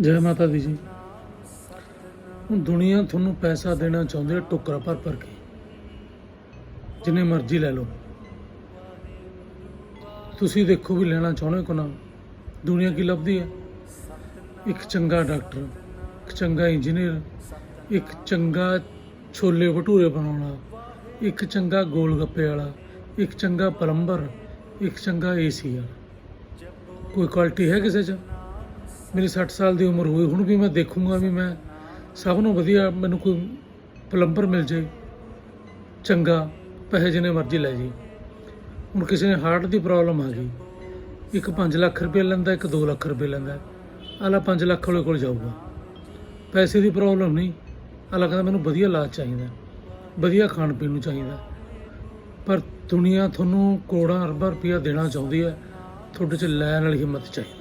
ਜੈ ਮਾਤਾ ਦੀ ਜੀ। ਹੁਣ ਦੁਨੀਆ ਤੁਹਾਨੂੰ ਪੈਸਾ ਦੇਣਾ ਚਾਹੁੰਦੀ ਹੈ, ਟੋਕਰਾ ਭਰ ਭਰ ਕੇ। ਜਿੰਨੇ ਮਰਜ਼ੀ ਲੈ ਲਓ। ਤੁਸੀਂ ਦੇਖੋ ਵੀ ਲੈਣਾ ਚਾਹੁੰਦੇ ਕੋ ਨਾ। ਦੁਨੀਆ ਕੀ ਲੱਭਦੀ ਹੈ? ਇੱਕ ਚੰਗਾ ਡਾਕਟਰ, ਇੱਕ ਚੰਗਾ ਇੰਜੀਨੀਅਰ, ਇੱਕ ਚੰਗਾ ਛੋਲੇ ਭਟੂਰੇ ਬਣਾਉਣ ਵਾਲਾ ਇੱਕ ਚੰਗਾ ਗੋਲ ਗੱਪੇ ਵਾਲਾ, ਇੱਕ ਚੰਗਾ ਪਲੰਬਰ, ਇੱਕ ਚੰਗਾ ਏਸੀ ਵਾਲਾ। ਕੋਈ ਕੁਆਲਿਟੀ ਹੈ ਕਿਸੇ 'ਚ? ਮੇਰੀ 60 ਸਾਲ ਦੀ ਉਮਰ ਹੋਈ, ਹੁਣ ਵੀ ਮੈਂ ਦੇਖੂੰਗਾ ਵੀ ਮੈਂ ਸਭ ਨੂੰ ਵਧੀਆ ਮੈਨੂੰ ਕੋਈ ਪਲੰਬਰ ਮਿਲ ਜੇ ਚੰਗਾ, ਪੈਸੇ ਜਿੰਨੇ ਮਰਜ਼ੀ ਲੈ ਜੀ ਹੁਣ ਕਿਸੇ ਨੇ ਹਾਰਟ ਦੀ ਪ੍ਰੋਬਲਮ ਆ ਗਈ। ਇੱਕ 5 ਲੱਖ ਰੁਪਏ ਲੈਂਦਾ, ਇੱਕ 2 ਲੱਖ ਰੁਪਏ ਲੈਂਦਾ। ਆਲਾ 5 ਲੱਖ ਵਾਲੇ ਕੋਲ ਜਾਊਗਾ। ਪੈਸੇ ਦੀ ਪ੍ਰੋਬਲਮ ਨਹੀਂ। ਆਲਾ ਕਹਿੰਦਾ, ਮੈਨੂੰ ਵਧੀਆ ਇਲਾਜ ਚਾਹੀਦਾ ਵਧੀਆ ਖਾਣ ਪੀਣ ਨੂੰ ਚਾਹੀਦਾ ਪਰ ਦੁਨੀਆ ਤੁਹਾਨੂੰ ਕਰੋੜਾਂ ਅਰਬਾਂ ਰੁਪਇਆ ਦੇਣਾ ਚਾਹੁੰਦੀ ਹੈ। ਤੁਹਾਡੇ 'ਚ ਲੈਣ ਵਾਲੀ ਹਿੰਮਤ ਚਾਹੀਦੀ